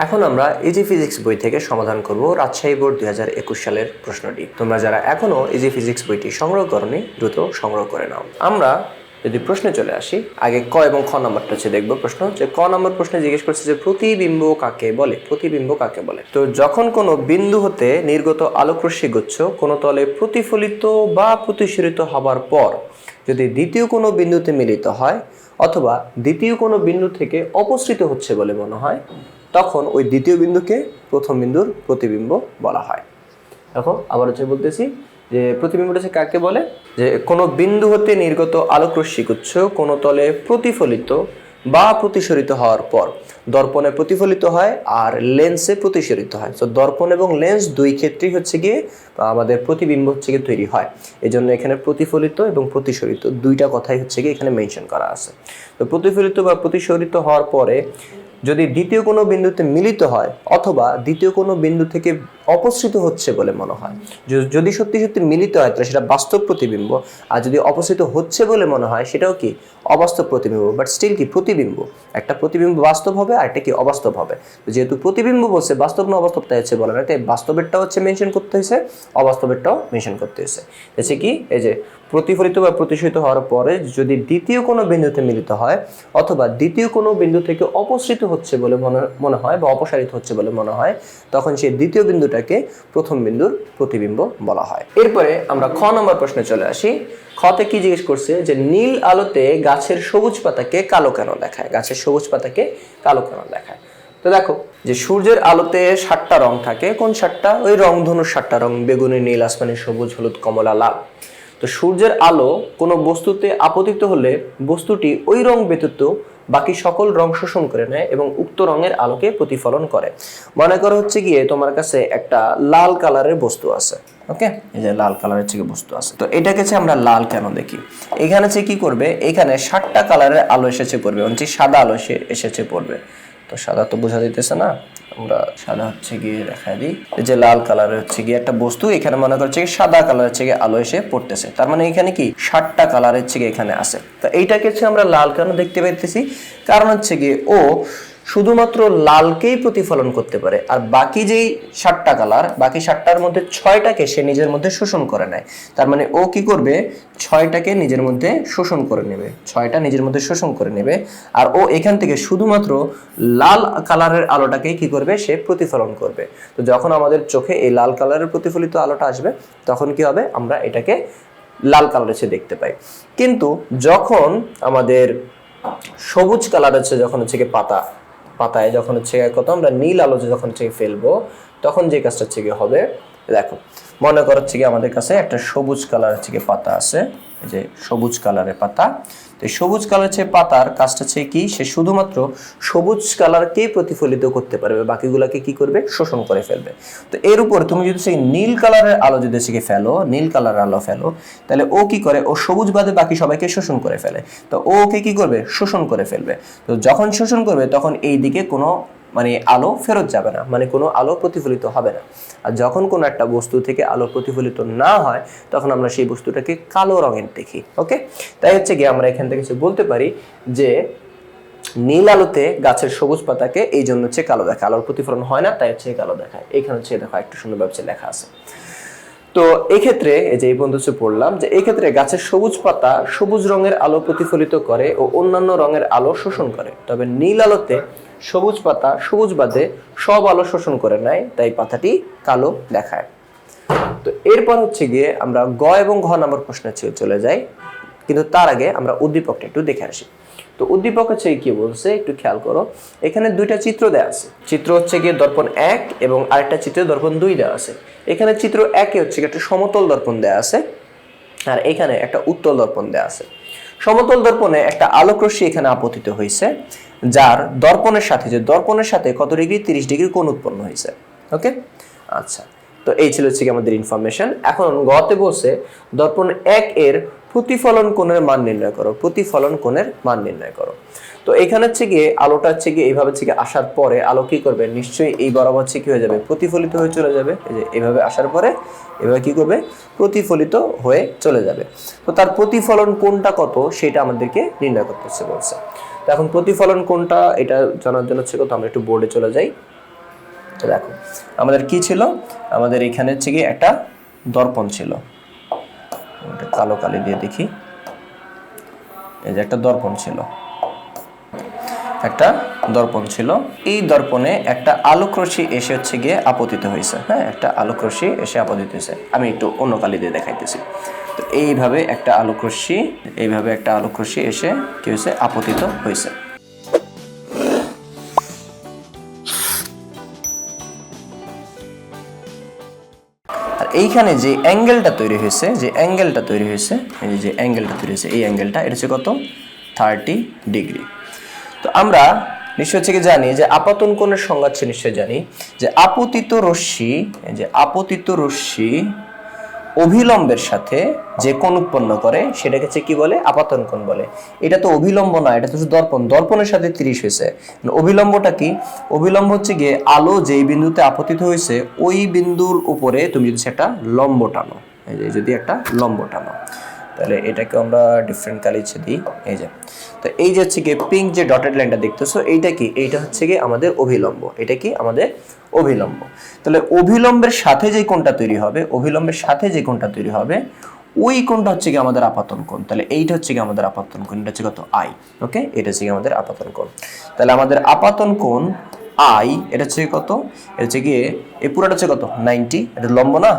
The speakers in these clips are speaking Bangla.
এখন আমরা ইজি ফিজিক্স বই থেকে সমাধান করব রাজশাহী বোর্ড দুই হাজার একুশ সালের প্রশ্নটি। তোমরা যারা এখনও ইজি ফিজিক্স বইটি সংগ্রহ করনি, দ্রুত সংগ্রহ করে নাও। আমরা যদি প্রশ্নে চলে আসি, আগে ক এবং খ নাম্বারটা হচ্ছে দেখব প্রশ্ন, যে ক নম্বর প্রশ্নে জিজ্ঞেস করছে যে প্রতিবিম্ব কাকে বলে? প্রতিবিম্ব কাকে বলে? তো যখন কোনো বিন্দু হতে নির্গত আলোকরশ্মি গুচ্ছ, কোনো তলে প্রতিফলিত বা প্রতিসরিত হবার পর যদি দ্বিতীয় কোনো বিন্দুতে মিলিত হয়, অথবা দ্বিতীয় কোনো বিন্দু থেকে অপসৃত হচ্ছে বলে মনে হয় তখন ওই দ্বিতীয় বিন্দুকে প্রথম বিন্দুর প্রতিবিম্ব বলা হয়। দেখো, আবার হচ্ছে বলতেছি যে প্রতিবিম্বটা হচ্ছে কাকে বলে? যে কোনো বিন্দু হতে নির্গত আলোকরশ্মি গুচ্ছ কোনো তলে প্রতিফলিত বা প্রতিসরিত হওয়ার পর দর্পণে প্রতিফলিত হয় আর লেন্সে প্রতিসরিত হয়। তো দর্পণ এবং লেন্স দুই ক্ষেত্রেই হচ্ছে গিয়ে আমাদের প্রতিবিম্ব হচ্ছে গিয়ে তৈরি হয়। এই জন্য এখানে প্রতিফলিত এবং প্রতিসরিত দুইটা কথাই হচ্ছে গিয়ে এখানে মেনশন করা আছে। তো প্রতিফলিত বা প্রতিসরিত হওয়ার পরে যদি দ্বিতীয় কোনো বিন্দুতে মিলিত হয় অথবা দ্বিতীয় কোনো বিন্দু থেকে অপসৃত হচ্ছে বলে মনে হয়। যদি সত্যি সত্যি মিলিত হয়, তাহলে সেটা বাস্তব প্রতিবিম্ব। আর যদি অপসৃত হচ্ছে বলে মনে হয়, সেটাও কি? অবাস্তব প্রতিবিম্ব। বাট স্টিল কি? প্রতিবিম্ব। একটা প্রতিবিম্ব বাস্তব হবে, আর একটা কি? অবাস্তব হবে। যেহেতু প্রতিবিম্ব বলছে, বাস্তব না অবাস্তব তাই হচ্ছে বলে না তাই বাস্তবেরটা হচ্ছে মেনশন করতে হয়েছে, অবাস্তবেরটাও মেনশন করতে হয়েছে। হচ্ছে কি? এই যে প্রতিফলিত বা প্রতিসরিত হওয়ার পরে যদি দ্বিতীয় কোনো বিন্দুতে মিলিত হয় অথবা দ্বিতীয় কোনো বিন্দু থেকে অপসৃত হচ্ছে বলে মনে মনে হয় বা অপসারিত হচ্ছে বলে মনে হয়, তখন সেই দ্বিতীয় বিন্দুটাকে প্রথম বিন্দুর প্রতিবিম্ব বলা হয়। এরপরে আমরা খ নম্বর প্রশ্নে চলে আসি। খতে কি জিজ্ঞেস করছে যে নীল আলোতে গাছের সবুজ পাতাকে কালো কেন দেখায়? গাছের সবুজ পাতাকে কালো কেন দেখায়? তো দেখো, যে সূর্যের আলোতে সাতটা রং থাকে, কোন সাতটা? ওই রং রংধনুর সাতটা রং, বেগুনি, নীল, আসমানি, সবুজ, হলুদ, কমলা, লাল। তো সূর্যের আলো কোনো বস্তুতে আপতিত হলে বস্তুটি ওই রং ব্যতীত বাকি সকল রং শোষণ করে নেয় এবং উক্ত রঙের আলোকে প্রতিফলন করে। মনে করো হচ্ছে গিয়ে তোমার কাছে একটা লাল কালারের বস্তু আছে, ওকে? এই যে লাল কালারের থেকে বস্তু আছে। তো এটাকে হচ্ছে আমরা লাল কেন দেখি? এখানে হচ্ছে কি করবে? এখানে ষাটটা কালারের আলো এসেছে পড়বে মানে সাদা আলো এসে এসেছে পড়বে। তো সাদা তো বোঝা দিতেছে না? আমরা সাদা হচ্ছে গিয়ে দেখা দিই। এই যে লাল কালারের হচ্ছে গিয়ে একটা বস্তু, এখানে মনে করছে সাদা কালার হচ্ছে গিয়ে আলো এসে পড়তেছে। তার মানে এখানে কি? সাতটা কালার হচ্ছে গিয়ে এখানে আছে। তো এইটাকে হচ্ছে আমরা লাল কেন দেখতে পাইতেছি? কারণ হচ্ছে গিয়ে ও শুধুমাত্র লালকেই প্রতিফলন করতে পারে, আর বাকি যেই সাতটা কালার, বাকি সাতটার মধ্যে ছয়টাকে সে নিজের মধ্যে শোষণ করে নেয়। তার মানে ও কি করবে? ছয়টাকে নিজের মধ্যে শোষণ করে নেবে। ছয়টা নিজের মধ্যে শোষণ করে নেবে, আর ও এখান থেকে শুধুমাত্র লাল কালারের আলোটাকে কি করবে? সে প্রতিফলন করবে। তো যখন আমাদের চোখে এই লাল কালারের প্রতিফলিত আলোটা আসবে, তখন কি হবে? আমরা এটাকে লাল কালার সে দেখতে পাই। কিন্তু যখন আমাদের সবুজ কালার হচ্ছে, যখন হচ্ছে গিয়ে পাতা পাতায় যখন হচ্ছে কত, আমরা নীল আলোতে যখন হচ্ছে ফেলব, তখন যে কাজটা হচ্ছে হবে দেখো, মনে করো হচ্ছে গিয়ে আমাদের কাছে একটা সবুজ কালার হচ্ছে পাতা আছে। যে সবুজ কালারের পাতা। তো সবুজ কালার হচ্ছে পাতার কাজটা হচ্ছে কি, সে শুধুমাত্র সবুজ কালারকেই প্রতিফলিত করতে পারবে, বাকিগুলোকে কি করবে? শোষণ করে ফেলবে। তো এর উপর তুমি যদি সেই নীল কালারের আলো যদি সেকে ফেলো, নীল কালারের আলো ফেলো, তাহলে ও কি করে? ও সবুজ বাদে বাকি সবাইকে শোষণ করে ফেলে। তো ও ওকে কি করবে? শোষণ করে ফেলবে। তো যখন শোষণ করবে, তখন এই দিকে কোনো মানে আলো ফেরত যাবে না মানে কোনো আলো প্রতিফলিত হবে না। আর যখন কোনো একটা বস্তু থেকে আলো প্রতিফলিত না হয়, তখন আমরা সেই বস্তুটাকে কালো রঙের দেখি, ওকে? তাই হচ্ছে গিয়ে আমরা এখান থেকে কিছু বলতে পারি যে, নীল আলোতে গাছের সবুজ পাতাকে এই জন্য হচ্ছে কালো দেখায়। আলোর প্রতিফলন হয় না, তাই হচ্ছে কালো দেখায়। এখানে হচ্ছে দেখো একটু সুন্দর হচ্ছে লেখা আছে। তো এক্ষেত্রে এই যে এই পর্যন্ত হচ্ছে পড়লাম যে এই ক্ষেত্রে গাছের সবুজ পাতা সবুজ রঙের আলো প্রতিফলিত করে ও অন্যান্য রঙের আলো শোষণ করে। তবে নীল আলোতে সবুজ পাতা, সবুজ বাদে সব আলো শোষণ করে নেয়, তাই পাতাটি কালো দেখায়। তো এরপর হচ্ছে গিয়ে আমরা গ এবং ঘ নম্বর প্রশ্নে চ- চলে যাই, কিন্তু তার আগে আমরা উদ্দীপকটা একটু দেখে আসি। তো উদ্দীপক হচ্ছে কি বলছে, একটু খেয়াল করো। এখানে দুইটা চিত্র দেওয়া আছে। চিত্র হচ্ছে গিয়ে দর্পণ এক এবং আরেকটা চিত্র দর্পণ দুই দেওয়া আছে। এখানে চিত্র একে হচ্ছে একটা সমতল দর্পণ দেওয়া আছে, আর এখানে একটা উত্তল দর্পণ দেওয়া আছে। সমতল দর্পণে একটা আলোকরশ্মি এখানে আপতিত হয়েছে, যার দর্পণের সাথে, যে দর্পণের সাথে কত ডিগ্রি? তিরিশ ডিগ্রি কোণ উৎপন্ন হয়েছে। ওকে? আচ্ছা। তো এই ছিল হচ্ছে আমাদের ইনফরমেশন এখন গতে বসে দর্পণ এক এর প্রতিফলন কোণের মান নির্ণয় করো। প্রতিফলন কোণের মান নির্ণয় করো। তো এখানে হচ্ছে গিয়ে, আলোটা হচ্ছে গিয়ে এইভাবে হচ্ছে গিয়ে আসার পরে আলো কি করবে? নিশ্চয়ই এই বরাবর হচ্ছে কি হয়ে যাবে? প্রতিফলিত হয়ে চলে যাবে। এই যে এইভাবে আসার পরে এভাবে কি করবে? প্রতিফলিত হয়ে চলে যাবে। তো তার প্রতিফলন কোনটা কত? সেটা আমাদেরকে নির্ণয় করতে হচ্ছে বলছে। তো এখন প্রতিফলন কোনটা এটা জানার জন্য হচ্ছে কত আমরা একটু বোর্ডে চলে যাই। দেখো, আমাদের কি ছিল? আমাদের এখানে হচ্ছে কি একটা দর্পণ ছিল। কালো কালি দিয়ে দেখি। এই যে একটা দর্পণ ছিল। একটা দর্পণ ছিল। এই দর্পণে একটা আলোক রশ্মি এসে হচ্ছে গিয়ে আপতিত হয়েছে। হ্যাঁ একটা আলোক রশ্মি এসে আপতিত হয়েছে। আমি একটু অন্য কালি দিয়ে দেখাইতেছি। তো এইভাবে একটা আলোক রশ্মি, এইভাবে একটা আলোক রশ্মি এসে কি হয়েছে? আপতিত হয়েছে। আর এইখানে যে অ্যাঙ্গেলটা তৈরি হয়েছে, যে অ্যাঙ্গেলটা তৈরি হয়েছে, এই যে- অ্যাঙ্গেলটা তৈরি হয়েছে, এই অ্যাঙ্গেলটা, এটা হচ্ছে কত? Thirty degree. আমরা নিশ্চয় হচ্ছে কি জানি যে আপাতন কোণের সংজ্ঞা হচ্ছে নিশ্চয় জানি যে আপতিত রশ্মি যে আপতিত রশ্মি অভিলম্বের সাথে যে কোণ উৎপন্ন করে সেটাকে হচ্ছে কি বলে? আপাতন কোণ বলে। এটা তো অভিলম্ব না, এটা তো শুধু দর্পণ। দর্পণের সাথে তিরিশ হয়েছে। অভিলম্বটা কি? অভিলম্ব হচ্ছে গিয়ে আলো যেই বিন্দুতে আপতিত হয়েছে, ওই বিন্দুর উপরে তুমি যদি একটা লম্ব টানো যদি একটা লম্ব টানো। তাহলে এটাকে আমরা ডিফারেন্ট কালিছে দিই। এই যে। তো এই যে হচ্ছে গিয়ে পিঙ্ক যে ডটেড লাইনটা দেখতেছো, এইটা কি? এইটা হচ্ছে গিয়ে আমাদের অভিলম্ব। এটা কি? আমাদের অভিলম্ব। তাহলে অভিলম্বের সাথে যে কোণটা তৈরি হবে, অভিলম্বের সাথে যে কোণটা তৈরি হবে, ওই কোণটা হচ্ছে কি আমাদের আপাতন কোণ। তাহলে এইটা হচ্ছে কি আমাদের আপাতন কোণ, এটা হচ্ছে কত? আই ওকে এটা হচ্ছে কি আমাদের আপাতন কোণ। তাহলে আমাদের আপাতন কোণ আই এটা হচ্ছে কত? এটা হচ্ছে গিয়ে, এই পুরোটা হচ্ছে কত? নাইনটি এটা লম্ব না?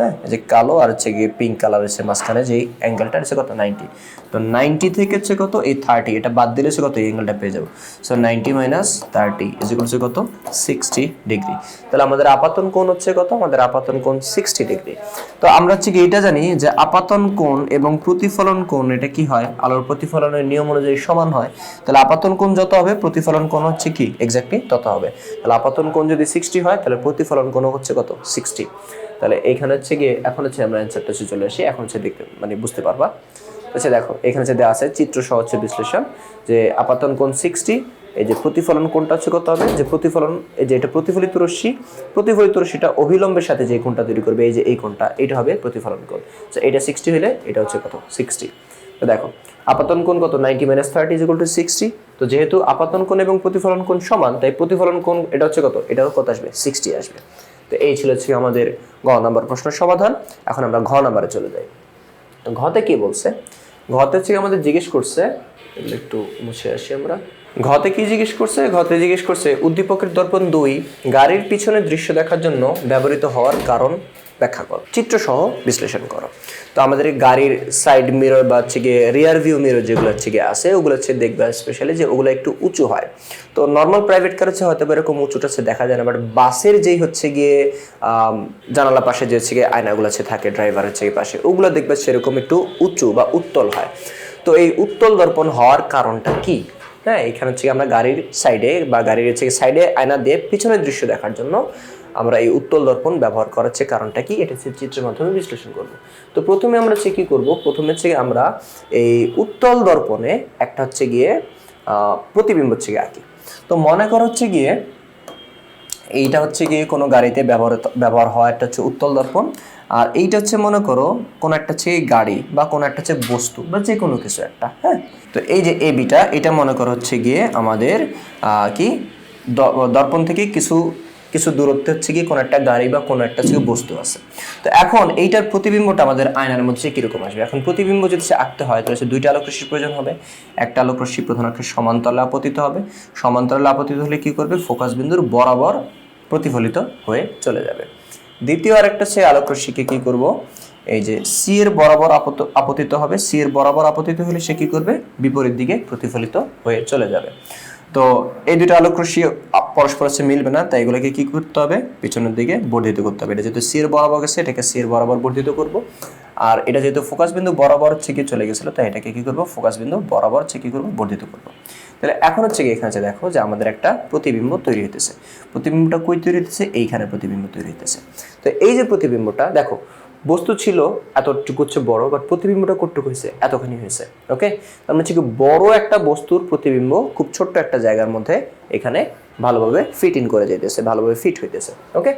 হ্যাঁ যে কালো আর হচ্ছে গিয়ে পিঙ্ক কালার হচ্ছে মাঝখানে যে অ্যাঙ্গেলটা হচ্ছে কত? নাইনটি তো নাইনটি থেকে হচ্ছে কত? এই থার্টি এটা বাদ দিলে হচ্ছে কত? এই অ্যাঙ্গেলটা পেয়ে যাব। সো নাইনটি মাইনাস থার্টি হচ্ছে কত? সিক্সটি ডিগ্রি তাহলে আমাদের আপাতন কোণ হচ্ছে কত? আমাদের আপাতন কোণ সিক্সটি ডিগ্রি তো আমরা হচ্ছে কি এটা জানি যে আপাতন কোণ এবং প্রতিফলন কোণ, এটা কি হয়? আলোর প্রতিফলনের নিয়ম অনুযায়ী সমান হয়। তাহলে আপাতন কোণ যত হবে, প্রতিফলন কোণ হচ্ছে কি? এক্স্যাক্টলি তত হবে। তাহলে আপাতন কোণ যদি সিক্সটি হয়, তাহলে প্রতিফলন কোণ হচ্ছে কত? সিক্সটি তাহলে এইখানে হচ্ছে গিয়ে, এখন হচ্ছে আমরা অ্যান্সারটা হচ্ছে চলে আসি। এখন হচ্ছে দেখতে মানে বুঝতে পারবা। আচ্ছা দেখো, এখানে হচ্ছে দেওয়া আছে চিত্র সহ হচ্ছে বিশ্লেষণ, যে আপাতন কোণ সিক্সটি এই যে প্রতিফলন কোনটা হচ্ছে কত হবে? যে প্রতিফলন, এই যে এটা প্রতিফলিত রশ্মি, প্রতিফলিত রশ্মিটা অবিলম্বের সাথে যে কোনটা তৈরি করবে, এই যে এই কোনটা এটা হবে প্রতিফলন কোণ। তো এটা সিক্সটি হলে এটা হচ্ছে কত? সিক্সটি তো দেখো, আপাতন কোণ কত? Ninety minus thirty is to sixty তো যেহেতু আপাতন কোণ এবং প্রতিফলন কোণ সমান, তাই প্রতিফলন কোণ, এটা হচ্ছে কত? এটাও কত আসবে? সিক্সটি আসবে। তো এই ছিল হচ্ছে আমাদের গ নাম্বার প্রশ্নের সমাধান। এখন আমরা ঘ নাম্বারে চলে যাই। ঘতে কি বলছে? ঘতে হচ্ছে আমাদের জিজ্ঞেস করছে একটু মুছে আসি আমরা। ঘতে কি জিজ্ঞেস করছে? ঘতে জিজ্ঞেস করছে, উদ্দীপকের দর্পণ দুই, গাড়ির পিছনে দৃশ্য দেখার জন্য ব্যবহৃত হওয়ার কারণ। ব্যাখ্যা করো চিত্র সহ বিশ্লেষণ করো। তো আমাদের গাড়ির সাইড মিরর বা হচ্ছে গিয়ে রিয়ার ভিউ মিরর যেগুলো হচ্ছে গিয়ে আছে, ওগুলো হচ্ছে দেখবে স্পেশালি যে ওগুলো একটু উঁচু হয়। তো নর্মাল প্রাইভেট কার হচ্ছে হয়তো এরকম উঁচুটা হচ্ছে দেখা যায় না বাট বাসের যেই হচ্ছে গিয়ে জানালা পাশে যে হচ্ছে গিয়ে আয়নাগুলো হচ্ছে থাকে ড্রাইভার হচ্ছে গিয়ে পাশে, ওগুলো দেখবে সেরকম একটু উঁচু বা উত্তল হয়। তো এই উত্তল দর্পণ হওয়ার কারণটা কি? হ্যাঁ এখানে হচ্ছে আমরা গাড়ির সাইডে বা গাড়ির হচ্ছে সাইডে আয়না দিয়ে পিছনের দৃশ্য দেখার জন্য আমরা এই উত্তল দর্পণ ব্যবহার করার হচ্ছে কারণটা কি, এটা চিত্রের মাধ্যমে বিশ্লেষণ করব। তো প্রথমে আমরা হচ্ছে কী করব? প্রথমে হচ্ছে আমরা এই উত্তল দর্পণে একটা হচ্ছে গিয়ে প্রতিবিম্ব হচ্ছে গিয়ে আঁকি। তো মনে কর হচ্ছে গিয়ে, এইটা হচ্ছে গিয়ে কোনো গাড়িতে ব্যবহার ব্যবহার হওয়া একটা হচ্ছে উত্তল দর্পণ। আর এইটা হচ্ছে মনে করো কোনো একটা হচ্ছে গাড়ি বা কোনো একটা হচ্ছে বস্তু বা যে কোনো কিছু একটা হ্যাঁ? তো এই যে এবিটা এটা মনে করো হচ্ছে গিয়ে আমাদের কি দর্পণ থেকে কিছু কিছু দূরত্বে হচ্ছে কি, কোনো একটা গাড়ি বা কোনো একটা হচ্ছে বস্তু আছে। তো এখন এইটার প্রতিবিম্বটা আমাদের আয়নার মধ্যে কীরকম আসবে? এখন প্রতিবিম্ব যদি সে আঁকতে হয়, তাহলে সে দুইটা আলোক রশ্মির প্রয়োজন হবে। একটা আলোক রশ্মি প্রধান অক্ষের সমান্তরালে আপতিত হবে। সমান্তরালে আপতিত হলে কি করবে? ফোকাস বিন্দুর বরাবর প্রতিফলিত হয়ে চলে যাবে। দ্বিতীয় আরেকটা সে আলোক রশ্মিকে কি করব? এই যে সি এর বরাবর আপতিত হবে সি এর বরাবর আপতিত হলে সে কি করবে? বিপরীত দিকে প্রতিফলিত হয়ে চলে যাবে। তো এই দুটো আলোক রশ্মি পরস্পর হচ্ছে মিলবে না, তাই এগুলোকে কি করতে হবে? পিছনের দিকে বর্ধিত করতে হবে। এটা যেহেতু সি এর বরাবর গেছে, এটাকে সি এর বরাবর বর্ধিত করব। আর এটা যেহেতু ফোকাস বিন্দু বরাবর হচ্ছে কি চলে গেছিল, তাই এটাকে কি করব? ফোকাস বিন্দু বরাবর হচ্ছে কি করব? বর্ধিত করব। তাহলে এখন হচ্ছে কি এখানে দেখো যে আমাদের একটা প্রতিবিম্ব তৈরি হতেছে প্রতিবিম্বটা কই তৈরি হতেছে এইখানে প্রতিবিম্ব তৈরি হতেছে তো এই যে প্রতিবিম্বটা, দেখো বস্তু ছিল এতটুকু হচ্ছে বড় বাট প্রতিবিম্বটা কতটুকু হয়েছে? এতখানি হয়েছে ওকে তার মানে হচ্ছে কি বড় একটা বস্তুর প্রতিবিম্ব খুব ছোট্ট একটা জায়গার মধ্যে এখানে ভালোভাবে ফিট ইন করে যাইতেছে, ভালোভাবে ফিট হইতেছে ওকে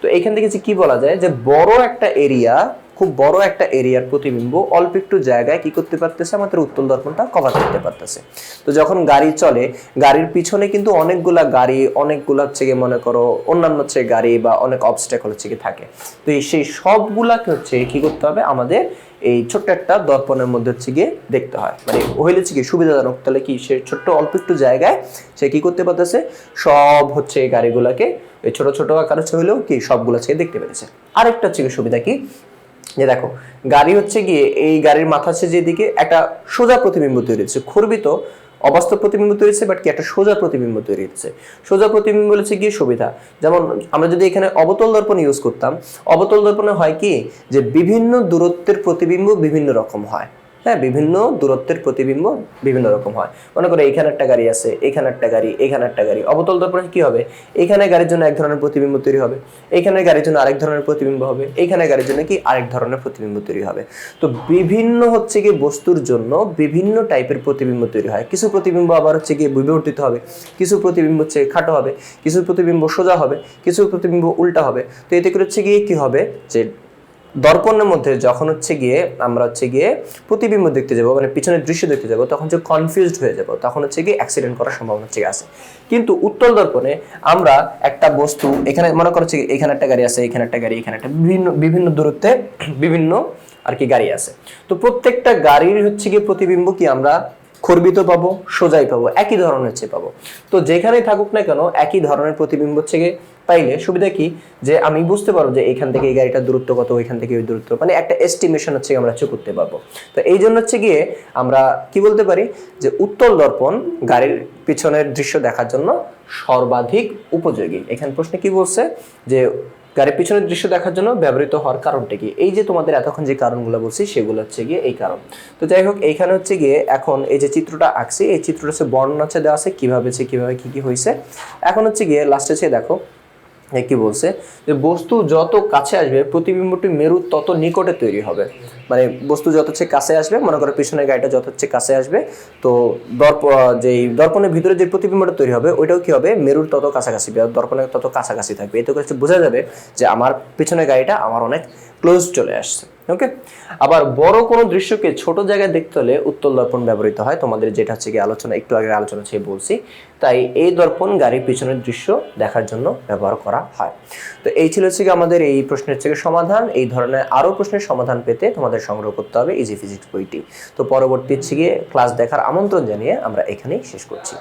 তো এখান থেকে কি বলা যায় যে বড় একটা এরিয়া খুব বড় একটা এরিয়ার প্রতিবিম্ব, অল্প একটু জায়গায় কি করতে পারতেছে? আমাদের উত্তল দর্পণটা কভার করতে পারতেছে। তো যখন গাড়ি চলে, গাড়ির পিছনে কিন্তু অনেকগুলা গাড়ি, অনেকগুলা হচ্ছে গিয়ে মনে করো অন্যান্য হচ্ছে গাড়ি বা অনেক অবস্টেকল হচ্ছে গিয়ে থাকে। তো সেই সবগুলাকে হচ্ছে কি করতে হবে? আমাদের এই ছোট্ট একটা দর্পণের মধ্যে হচ্ছে গিয়ে দেখতে হয়। মানে হইলে হচ্ছে কি সুবিধাজনক। তাহলে কি সে ছোট্ট, অল্প একটু জায়গায় সে কি করতে পারতেছে? সব হচ্ছে এই গাড়িগুলাকে ছোট ছোট আকার হচ্ছে হলেও কি সবগুলো হচ্ছে দেখতে পেরেছে। আরেকটা হচ্ছে সুবিধা কি? যে দেখো, গাড়ি হচ্ছে গিয়ে এই গাড়ির মাথা হচ্ছে যেদিকে একটা সোজা প্রতিবিম্ব তৈরি হচ্ছে। খর্বিত অবাস্তব প্রতিবিম্ব তৈরি হচ্ছে বাট কি একটা সোজা প্রতিবিম্ব তৈরি হচ্ছে। সোজা প্রতিবিম্ব হচ্ছে গিয়ে সুবিধা। যেমন আমরা যদি এখানে অবতল দর্পণ ইউজ করতাম, অবতল দর্পণে হয় কি? যে বিভিন্ন দূরত্বের প্রতিবিম্ব বিভিন্ন রকম হয়। হ্যাঁ বিভিন্ন দূরত্বের প্রতিবিম্ব বিভিন্ন রকম হয়। মনে করো এখানে একটা গাড়ি আছে, এখানে একটা গাড়ি, এখানে একটা গাড়ি। অবতল দর্পণে কি হবে? এখানে গাড়ির জন্য এক ধরনের প্রতিবিম্ব তৈরি হবে। এখানে গাড়ির জন্য আরেক ধরনের প্রতিবিম্ব হবে। এখানে গাড়ির জন্য কি আরেক ধরনের প্রতিবিম্ব তৈরি হবে। তো বিভিন্ন হচ্ছে কি বস্তুর জন্য বিভিন্ন টাইপের প্রতিবিম্ব তৈরি হয়। কিছু প্রতিবিম্ব আবার হচ্ছে গিয়ে বিবর্তিত হবে। কিছু প্রতিবিম্ব হচ্ছে খাটো হবে। কিছু প্রতিবিম্ব সোজা হবে। কিছু প্রতিবিম্ব উল্টা হবে। তো এতে করে হচ্ছে গিয়ে কি হবে? যে দর্পণের মধ্যে যখন হচ্ছে গিয়ে আমরা হচ্ছে গিয়ে প্রতিবিম্ব দেখতে যাব মানে পিছনের দৃশ্য দেখতে যাব, তখন যে কনফিউজড হয়ে যাব, তখন হচ্ছে গিয়ে অ্যাক্সিডেন্ট করার সম্ভাবনা হচ্ছে আছে। কিন্তু উত্তল দর্পণে আমরা একটা বস্তু, এখানে মনে করছে এখানে একটা গাড়ি আছে, এখানে একটা গাড়ি, এখানে একটা বিভিন্ন বিভিন্ন দূরত্বে বিভিন্ন আর কি গাড়ি আছে। তো প্রত্যেকটা গাড়ির হচ্ছে গিয়ে প্রতিবিম্ব কি আমরা খর্বিত পাবো, সোজাই পাবো, একই ধরনের চেয়ে পাবো। তো যেখানেই থাকুক না কেন, একই ধরনের প্রতিবিম্ব গিয়ে পাইলে সুবিধা কি? যে আমি বুঝতে পারব যে এখান থেকে এই গাড়িটার দূরত্ব কত, ওইখান থেকে ওই দূরত্ব মানে একটা এস্টিমেশন হচ্ছে আমরা হচ্ছে করতে পারব। তো এই জন্য হচ্ছে গিয়ে আমরা কি বলতে পারি? যে উত্তল দর্পণ গাড়ির পিছনের দৃশ্য দেখার জন্য সর্বাধিক উপযোগী। এখানে প্রশ্নে কি বলছে? যে গাড়ির পিছনের দৃশ্য দেখার জন্য ব্যবহৃত হওয়ার কারণটা কি? এই যে তোমাদের এতক্ষণ যে কারণগুলো বলছি, সেগুলো হচ্ছে গিয়ে এই কারণ। তো যাই হোক, এইখানে হচ্ছে গিয়ে এখন এই যে চিত্রটা আঁকছি, এই চিত্রটা হচ্ছে বর্ণনা দেওয়া আছে, কীভাবে হচ্ছে, কীভাবে কি কি হয়েছে। এখন হচ্ছে গিয়ে লাস্টে হচ্ছে দেখো কি বলছে? যে বস্তু যত কাছে আসবে, প্রতিবিম্বটি মেরুর তত নিকটে তৈরি হবে। মানে বস্তু যত হচ্ছে কাছে আসবে, মনে করো পিছনের গাড়িটা যত হচ্ছে কাছে আসবে, তো দর্প যে দর্পণের ভিতরে যে প্রতিবিম্বটা তৈরি হবে, ওইটাও কি হবে? মেরুর তত কাছাকাছি দর্পণের তত কাছাকাছি থাকবে। এতে হচ্ছে বোঝা যাবে যে আমার পিছনের গাড়িটা আমার অনেক ক্লোজ চলে আসছে। ওকে আবার বড় কোনো দৃশ্যকে ছোট জায়গায় দেখতে হলে উত্তল দর্পণ ব্যবহৃত হয়। তোমাদের যেটা হচ্ছে কি আলোচনা, একটু আগে আলোচনা ছিল বলছি। তাই এই দর্পণ গাড়ির পিছনের দৃশ্য দেখার জন্য ব্যবহার করা হয়। তো এই ছিল হচ্ছে কি আমাদের এই প্রশ্নের থেকে সমাধান। এই ধরনের আরও প্রশ্নের সমাধান পেতে তোমাদের সংগ্রহ করতে হবে ইজি ফিজিক্স বইটি। তো পরবর্তী হচ্ছে ক্লাস দেখার আমন্ত্রণ জানিয়ে আমরা এখানেই শেষ করছি।